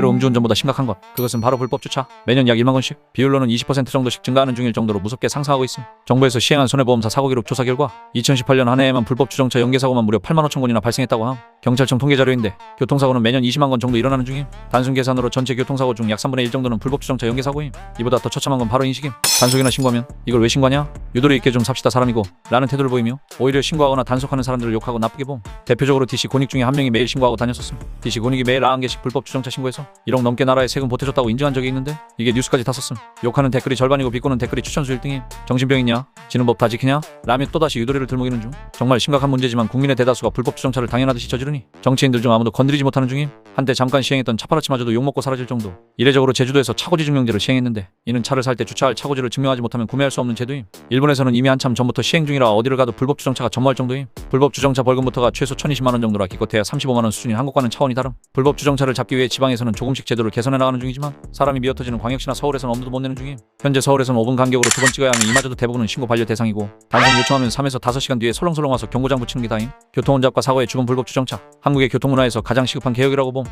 의외로 음주운전보다 심각한 것. 그것은 바로 불법 주차. 매년 약 1만 건씩 비율로는 20% 정도씩 증가하는 중일 정도로 무섭게 상승하고 있음. 정부에서 시행한 손해보험사 사고 기록 조사 결과 2018년 한 해에만 불법 주정차 연계 사고만 무려 8만 5천 건이나 발생했다고 함 경찰청 통계 자료인데 교통사고는 매년 20만 건 정도 일어나는 중임. 단순 계산으로 전체 교통사고 중 약 3분의 1 정도는 불법 주정차 연계 사고임. 이보다 더 처참한 건 바로 인식임. 단속이나 신고하면 이걸 왜 신고하냐? 유도리 있게 좀 삽시다 사람이고. 라는 태도를 보이며 오히려 신고하거나 단속하는 사람들을 욕하고 나쁘게 봄. 대표적으로 DC 권익 중에 한 명이 매일 신고하고 다녔었음 DC 권익이 매일 90개씩 불법 주정차 신고해서 1억 넘게 나라에 세금 보태줬다고 인증한 적이 있는데 이게 뉴스까지 탔었음. 욕하는 댓글이 절반이고 비꼬는 댓글이 추천수 1등임. 정신병 있냐? 지는 법 다 지키냐? 라며 또다시 유도리를 들먹이는 중. 정말 심각한 문제지만 국민의 대다수가 불법 주정차를 당연하듯이 저지 르니 정치인들 중 아무도 건드리지 못하는 중임. 한때 잠깐 시행했던 차파라치마저도 욕먹고 사라질 정도. 이례적으로 제주도에서 차고지 증명제를 시행했는데 이는 차를 살 때 주차할 차고지를 증명하지 못하면 구매할 수 없는 제도임. 일본에서는 이미 한참 전부터 시행 중이라 어디를 가도 불법 주정차가 전무할 정도임. 불법 주정차 벌금부터가 최소 1020만 원 정도라 기껏해야 35만 원 수준인 한국과는 차원이 다름. 불법 주정차를 잡기 위해 지방에서는 조금씩 제도를 개선해 나가는 중이지만 사람이 미어터지는 광역시나 서울에서는 엄두도 못 내는 중임. 현재 서울에서는 5분 간격으로 두 번 찍어야 하면 이마저도 대부분은 신고 반려 대상이고 단속 요청하면 3에서 5시간 뒤에 설렁설렁 와서 경고장 붙이는 게 다임 교통혼잡과 사고의 주범 불법 주정차 한국의 교통문화에서 가장 시급한 개혁이라고 봄